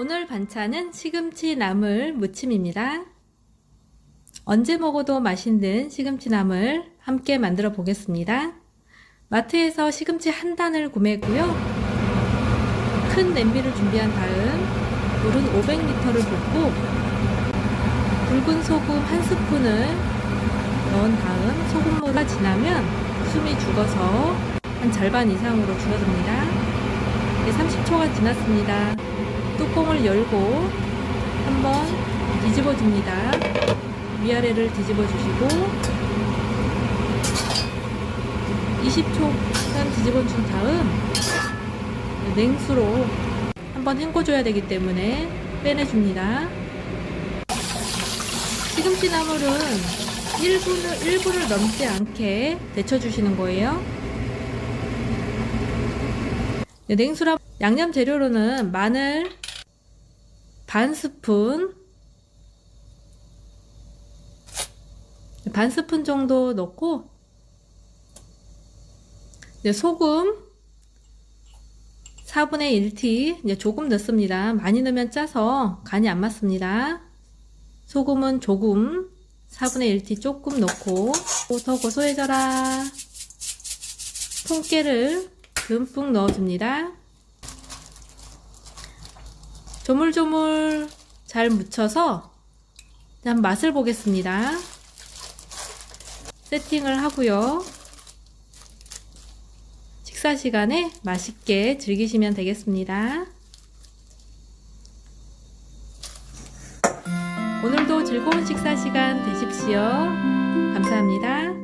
오늘 반찬은 시금치 나물 무침입니다. 언제 먹어도 맛있는 시금치 나물 함께 만들어 보겠습니다. 마트에서 시금치 한 단을 구매했고요. 큰 냄비를 준비한 다음 물은 500ml를 붓고 붉은 소금 한 스푼을 넣은 다음 소금물을 지나면 숨이 죽어서 한 절반 이상으로 줄어듭니다. 이제 30초가 지났습니다. 뚜껑을 열고 한번 뒤집어 줍니다. 위아래를 뒤집어 주시고 20초간 뒤집어 준 다음 냉수로 한번 헹궈줘야 되기 때문에 빼내줍니다. 시금치 나물은 1분을, 1분을 넘지 않게 데쳐주시는 거예요. 네, 냉수랑 양념 재료로는 마늘 반 스푼 반 스푼 정도 넣고 이제 소금 4분의 1티 이제 조금 넣습니다. 많이 넣으면 짜서 간이 안 맞습니다. 소금은 조금 4분의 1티 조금 넣고 더 고소해져라 통깨를 듬뿍 넣어줍니다. 조물조물 잘 묻혀서 일단 맛을 보겠습니다. 세팅을 하고요. 식사 시간에 맛있게 즐기시면 되겠습니다. 오늘도 즐거운 식사 시간 되십시오. 감사합니다.